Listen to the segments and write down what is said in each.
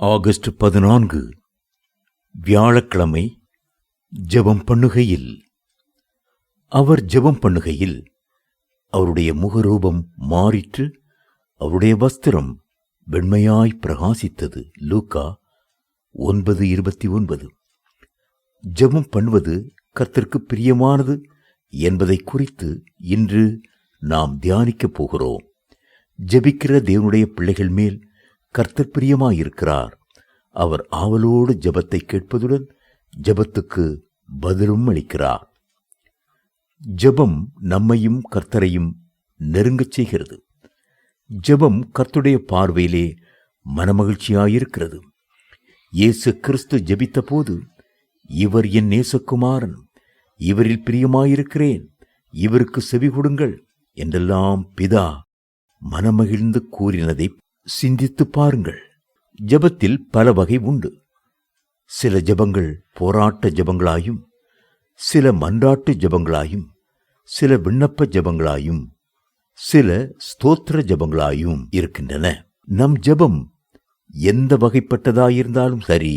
August பதினான்கு வியாழக்கிழமை ஜெபம் பண்ணுகையில். அவர் ஜெபம் பண்ணுகையில் அவருடைய முகரூபம் மாறிற்று அவருடைய வஸ்திரம் வெண்மையாய் பிரகாசித்தது. லூக்கா ஒன்பது இருபத்தி ஒன்பது. ஜெபம் பண்ணுவது கர்த்தருக்கு பிரியமானது என்பதை குறித்து இன்று நாம் தியானிக்கப் போகிறோம். ஜெபிக்கிற தேவனுடைய பிள்ளைகள் மேல் கர்த்தர் பிரியமாயிருக்கிறார். அவர் ஆவலோடு ஜபத்தை கேட்பதுடன் ஜெபத்துக்கு பதிலும் அளிக்கிறார். ஜெபம் நம்மையும் கர்த்தரையும் நெருங்கச் செய்கிறது. ஜெபம் கர்த்துடைய பார்வையிலே மனமகிழ்ச்சியாயிருக்கிறது. இயேசு கிறிஸ்து ஜபித்தபோது இவர் என் நேசகுமாரன் இவரில் பிரியமாயிருக்கிறேன் இவருக்கு செவி கொடுங்கள் என்றெல்லாம் பிதா மனமகிழ்ந்து கூறினதை சிந்தித்து பாருங்கள். ஜெபத்தில் பல வகை உண்டு. சில ஜெபங்கள் போராட்ட ஜெபங்களாயும் சில மன்றாட்டு ஜெபங்களாயும் சில விண்ணப்ப ஜெபங்களாயும் சில ஸ்தோத்திர ஜெபங்களாயும் இருக்கின்றன. நம் ஜெபம் எந்த வகைப்பட்டதாயிருந்தாலும் சரி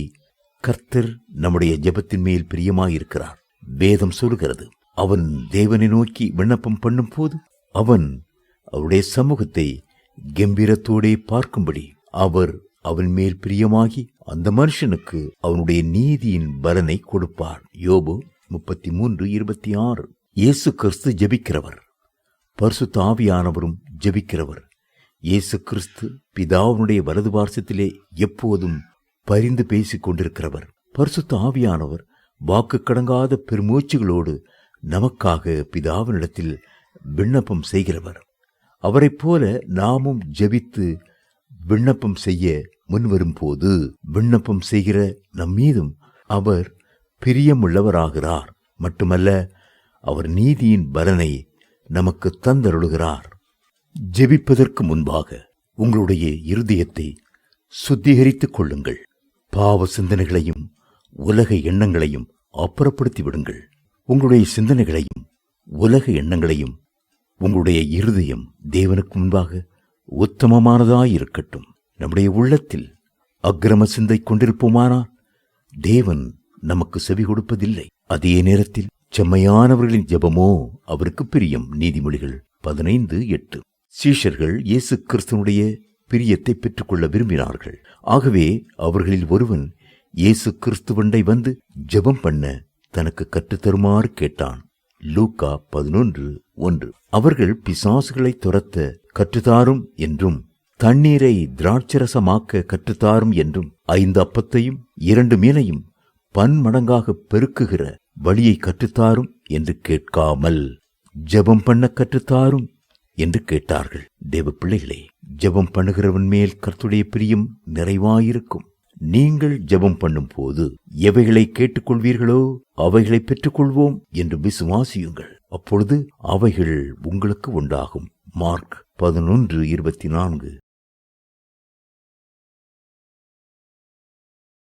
கர்த்தர் நம்முடைய ஜெபத்தின் மேல் பிரியமாயிருக்கிறார். வேதம் சொல்கிறது அவன் தேவனை நோக்கி விண்ணப்பம் பண்ணும் போது அவன் அவருடைய சமூகத்தை கம்பீரத்தோடே பார்க்கும்படி அவர் அவன் மேல் பிரியமாகி அந்த மனுஷனுக்கு அவனுடைய நீதியின் பலனை கொடுப்பார். யோபு முப்பத்தி மூன்று இருபத்தி ஆறு இயேசு கிறிஸ்து ஜபிக்கிறவர். பரிசு தாவியானவரும் ஜெபிக்கிறவர். இயேசு கிறிஸ்து பிதாவினுடைய வலது பார்சத்திலே எப்போதும் பரிந்து பேசிக் கொண்டிருக்கிறவர். பரிசுத்த ஆவியானவர் வாக்கு கடங்காத பெருமூச்சுகளோடு நமக்காக பிதாவினிடத்தில் விண்ணப்பம் செய்கிறவர். அவரைப் போல நாமும் ஜெபித்து விண்ணப்பம் செய்ய முன்வரும் போது விண்ணப்பம் செய்கிற நம் மீதும் அவர் பிரியமுள்ளவராகிறார். மட்டுமல்ல அவர் நீதியின் பலனை நமக்கு தந்தருளுகிறார். ஜெபிப்பதற்கு முன்பாக உங்களுடைய இருதயத்தை சுத்திகரித்துக் கொள்ளுங்கள். பாவ சிந்தனைகளையும் உலக எண்ணங்களையும் அப்புறப்படுத்தி விடுங்கள் உங்களுடைய சிந்தனைகளையும் உலக எண்ணங்களையும் உங்களுடைய இருதயம் தேவனுக்கு முன்பாக உத்தமமானதாயிருக்கட்டும். நம்முடைய உள்ளத்தில் அக்கிரம சிந்தை கொண்டிருப்போமானால் தேவன் நமக்கு செவி கொடுப்பதில்லை. அதே நேரத்தில் செம்மையானவர்களின் ஜெபமோ அவருக்கு பிரியம். நீதிமொழிகள் பதினைந்து எட்டு. சீஷர்கள் இயேசு கிறிஸ்தனுடைய பிரியத்தை பெற்றுக்கொள்ள விரும்பினார்கள். ஆகவே அவர்களில் ஒருவன் இயேசு கிறிஸ்துவண்டை வந்து ஜெபம் பண்ண தனக்கு கற்றுத்தருமாறு கேட்டான். லூக்கா பதினொன்று ஒன்று. அவர்கள் பிசாசுகளை துரத்த கற்றுத்தாரும் என்றும் தண்ணீரை திராட்சரசமாக்க கற்றுத்தாரும் என்றும் ஐந்து அப்பத்தையும் இரண்டு மீனையும் பன்மடங்காக பெருக்குகிற வழியை கற்றுத்தாரும் என்று கேட்காமல் ஜெபம் பண்ண கற்றுத்தாரும் என்று கேட்டார்கள். தேவ பிள்ளைகளே ஜெபம் பண்ணுகிறவன் மேல் கர்த்துடைய பிரியம் நிறைவாயிருக்கும். நீங்கள் ஜெபம் பண்ணும் போது எவைகளை கேட்டுக்கொள்வீர்களோ அவைகளை பெற்றுக்கொள்வோம் என்று விசுவாசியுங்கள். அப்பொழுது அவைகள் உங்களுக்கு உண்டாகும். மார்க் பதினொன்று இருபத்தி நான்கு.